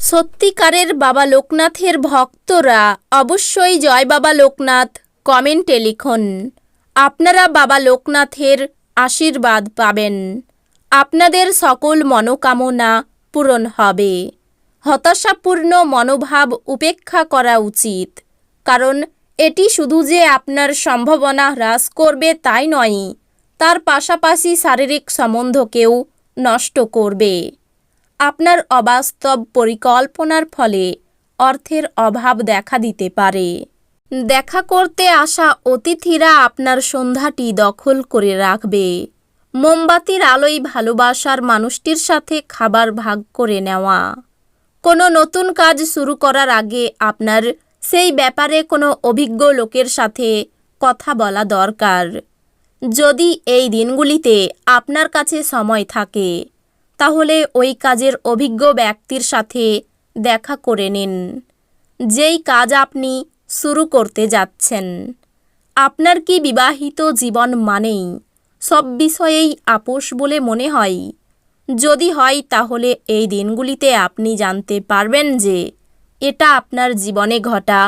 সত্যিকারের বাবা লোকনাথের ভক্তরা অবশ্যই জয় বাবা লোকনাথ কমেন্টে লিখুন। আপনারা বাবা লোকনাথের আশীর্বাদ পাবেন। আপনাদের সকল মনোকামনা পূরণ হবে। হতাশাপূর্ণ মনোভাব উপেক্ষা করা উচিত। কারণ এটি শুধু যে আপনার সম্ভাবনা হ্রাস করবে তাই নয়, তার পাশাপাশি শারীরিক সম্বন্ধকেও নষ্ট করবে। আপনার অবাস্তব পরিকল্পনার ফলে অর্থের অভাব দেখা দিতে পারে। দেখা করতে আসা অতিথিরা আপনার সন্ধ্যাটি দখল করে রাখবে। মোমবাতির আলোয় ভালোবাসার মানুষটির সাথে খাবার ভাগ করে নেওয়া। কোনো নতুন কাজ শুরু করার আগে আপনার সেই ব্যাপারে কোনো অভিজ্ঞ লোকের সাথে কথা বলা দরকার। যদি এই দিনগুলিতে আপনার কাছে সময় থাকে তাহলে ওই কাজের অভিজ্ঞ ব্যক্তির সাথে দেখা করে নিন। যেই কাজ আপনি শুরু করতে যাচ্ছেন, আপনার কি বিবাহিত জীবন মানেই সব বিষয়েই আপোষ বলে মনে হয়? যদি হয়, তাহলে এই দিনগুলিতে আপনি জানতে পারবেন যে এটা আপনার জীবনে ঘটা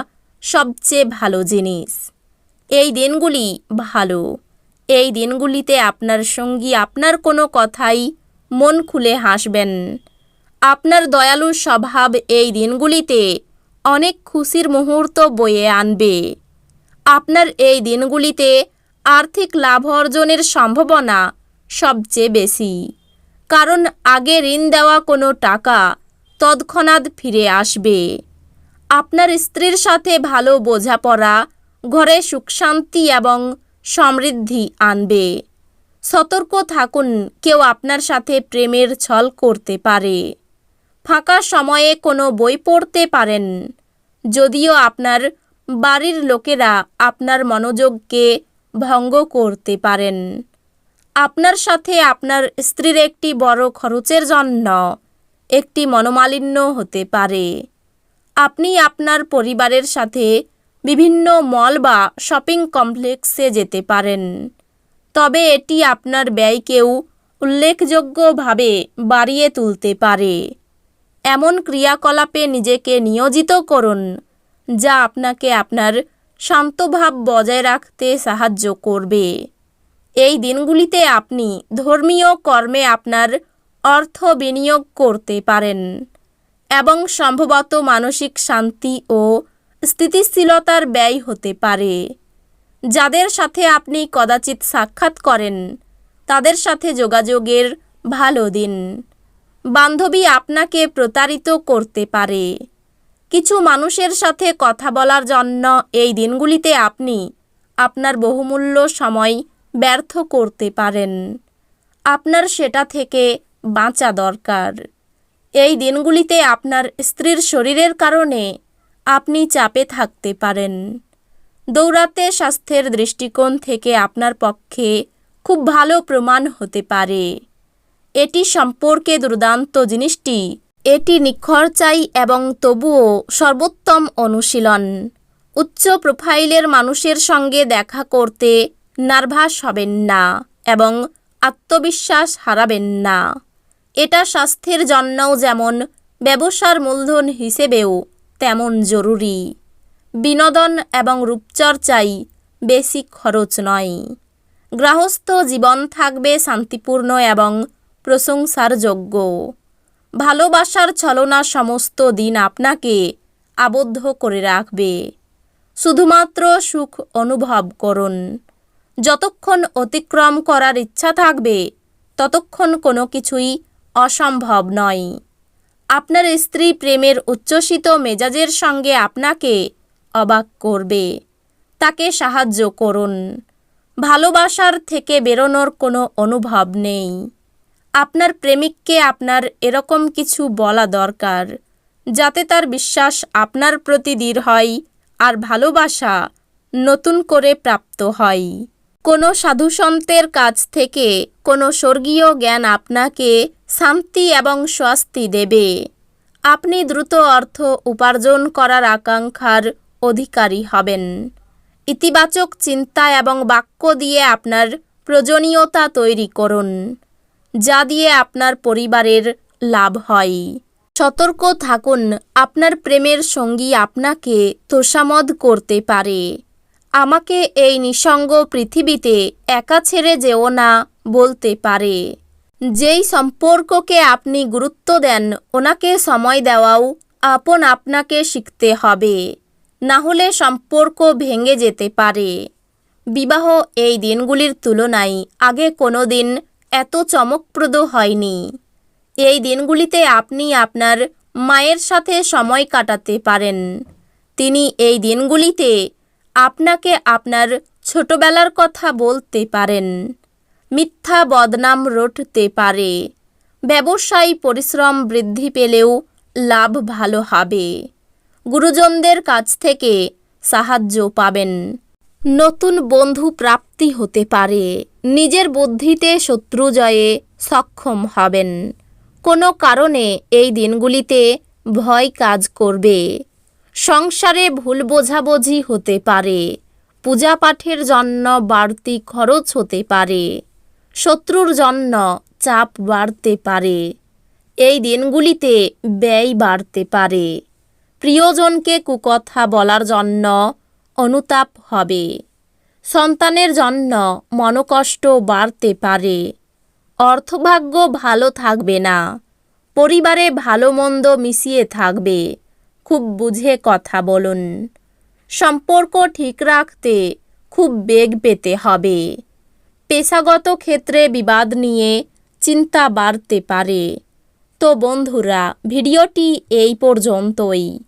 সবচেয়ে ভালো জিনিস। এই দিনগুলি ভালো। এই দিনগুলিতে আপনার সঙ্গী আপনার কোনো কথাই মন খুলে হাসবেন। আপনার দয়ালু স্বভাব এই দিনগুলিতে অনেক খুশির মুহূর্ত বয়ে আনবে। আপনার এই দিনগুলিতে আর্থিক লাভ অর্জনের সম্ভাবনা সবচেয়ে বেশি। কারণ আগে ঋণ দেওয়া কোনো টাকা তৎক্ষণাৎ ফিরে আসবে। আপনার স্ত্রীর সাথে ভালো বোঝাপড়া, ঘরে সুখ শান্তি এবং সমৃদ্ধি আনবে। সতর্ক থাকুন, কেউ আপনার সাথে প্রেমের ছল করতে পারে। ফাঁকা সময়ে কোনো বই পড়তে পারেন। যদিও আপনার বাড়ির লোকেরা আপনার মনোযোগকে ভঙ্গ করতে পারেন। আপনার সাথে আপনার স্ত্রীর একটি বড় খরচের জন্য একটি মনোমালিন্য হতে পারে। আপনি আপনার পরিবারের সাথে বিভিন্ন মল বা শপিং কমপ্লেক্সে যেতে পারেন। তবে এটি আপনার ব্যয়কেও উল্লেখযোগ্যভাবে বাড়িয়ে তুলতে পারে। এমন ক্রিয়াকলাপে নিজেকে নিয়োজিত করুন, যা আপনাকে আপনার শান্তভাব বজায় রাখতে সাহায্য করবে। এই দিনগুলিতে আপনি ধর্মীয় কর্মে আপনার অর্থ বিনিয়োগ করতে পারেন এবং সম্ভবত মানসিক শান্তি ও স্থিতিশীলতার ব্যয় হতে পারে। যাদের সাথে আপনি কদাচিৎ সাক্ষাৎ করেন, তাদের সাথে যোগাযোগের ভালো দিন। বান্ধবী আপনাকে প্রতারিত করতে পারে। কিছু মানুষের সাথে কথা বলার জন্য এই দিনগুলিতে আপনি আপনার বহুমূল্য সময় ব্যর্থ করতে পারেন। আপনার সেটা থেকে বাঁচা দরকার। এই দিনগুলিতে আপনার স্ত্রীর শরীরের কারণে আপনি চাপে থাকতে পারেন। দৌড়াতে স্বাস্থ্যের দৃষ্টিকোণ থেকে আপনার পক্ষে খুব ভালো প্রমাণ হতে পারে। এটি সম্পর্কে দুর্দান্ত জিনিসটি, এটি নিখরচাই এবং তবুও সর্বোত্তম অনুশীলন। উচ্চ প্রোফাইলের মানুষের সঙ্গে দেখা করতে নার্ভাস হবেন না এবং আত্মবিশ্বাস হারাবেন না। এটা স্বাস্থ্যের জন্যও যেমন ব্যবসার মূলধন হিসেবেও তেমন জরুরি। বিনোদন এবং রূপচর্চাই বেশি খরচ নয়। গৃহস্থ জীবন থাকবে শান্তিপূর্ণ এবং প্রশংসার যোগ্য ভালোবাসার ছলনা সমস্ত দিন আপনাকে আবদ্ধ করে রাখবে। শুধুমাত্র সুখ অনুভব করুন। যতক্ষণ অতিক্রম করার ইচ্ছা থাকবে, ততক্ষণ কোনো কিছুই অসম্ভব নয়। আপনার স্ত্রী প্রেমের উচ্ছ্বসিত মেজাজের সঙ্গে আপনাকে অবাক করবে। তাকে সাহায্য করুন। ভালোবাসার থেকে বেরোনোর কোনো অনুভব নেই। আপনার প্রেমিককে আপনার এরকম কিছু বলা দরকার, যাতে তার বিশ্বাস আপনার প্রতি দৃঢ় হয় আর ভালোবাসা নতুন করে প্রাপ্ত হয়। কোনো সাধুসন্তের কাছ থেকে কোনো স্বর্গীয় জ্ঞান আপনাকে শান্তি এবং স্বস্তি দেবে। আপনি দ্রুত অর্থ উপার্জন করার আকাঙ্ক্ষার অধিকারী হবেন। ইতিবাচক চিন্তা এবং বাক্য দিয়ে আপনার প্রয়োজনীয়তা তৈরি করুন, যা দিয়ে আপনার পরিবারের লাভ হয়। সতর্ক থাকুন, আপনার প্রেমের সঙ্গী আপনাকে তোষামদ করতে পারে। আমাকে এই নিঃসঙ্গ পৃথিবীতে একা ছেড়ে যেও না বলতে পারে। যেই সম্পর্ককে আপনি গুরুত্ব দেন, ওনাকে সময় দেওয়াও আপন আপনাকে শিখতে হবে। না হলে সম্পর্ক ভেঙে যেতে পারে। বিবাহ এই দিনগুলির তুলনায় আগে কোনো দিন এত চমকপ্রদ হয়নি। এই দিনগুলিতে আপনি আপনার মায়ের সাথে সময় কাটাতে পারেন। তিনি এই দিনগুলিতে আপনাকে আপনার ছোটবেলার কথা বলতে পারেন। মিথ্যা বদনাম রটতে পারে। ব্যবসায়ী পরিশ্রম বৃদ্ধি পেলেও লাভ ভালো হবে। গুরুজনদের কাছ থেকে সাহায্য পাবেন। নতুন বন্ধু প্রাপ্তি হতে পারে। নিজের বুদ্ধিতে শত্রু জয়ে সক্ষম হবেন। কোনো কারণে এই দিনগুলিতে ভয় কাজ করবে। সংসারে ভুল বোঝাবুঝি হতে পারে। পূজা পাঠের জন্য বাড়তি খরচ হতে পারে। শত্রুর জন্য চাপ বাড়তে পারে। এই দিনগুলিতে ব্যয় বাড়তে পারে। প্রিয়জনকে কুকথা বলার জন্য অনুতাপ হবে। সন্তানের জন্য মনকষ্ট বাড়তে পারে। অর্থভাগ্য ভালো থাকবে না। পরিবারে ভালো মন্দ মিশিয়ে থাকবে। খুব বুঝে কথা বলুন। সম্পর্ক ঠিক রাখতে খুব বেগ পেতে হবে। পেশাগত ক্ষেত্রে বিবাদ নিয়ে চিন্তা বাড়তে পারে। তো বন্ধুরা, ভিডিওটি এই পর্যন্তই।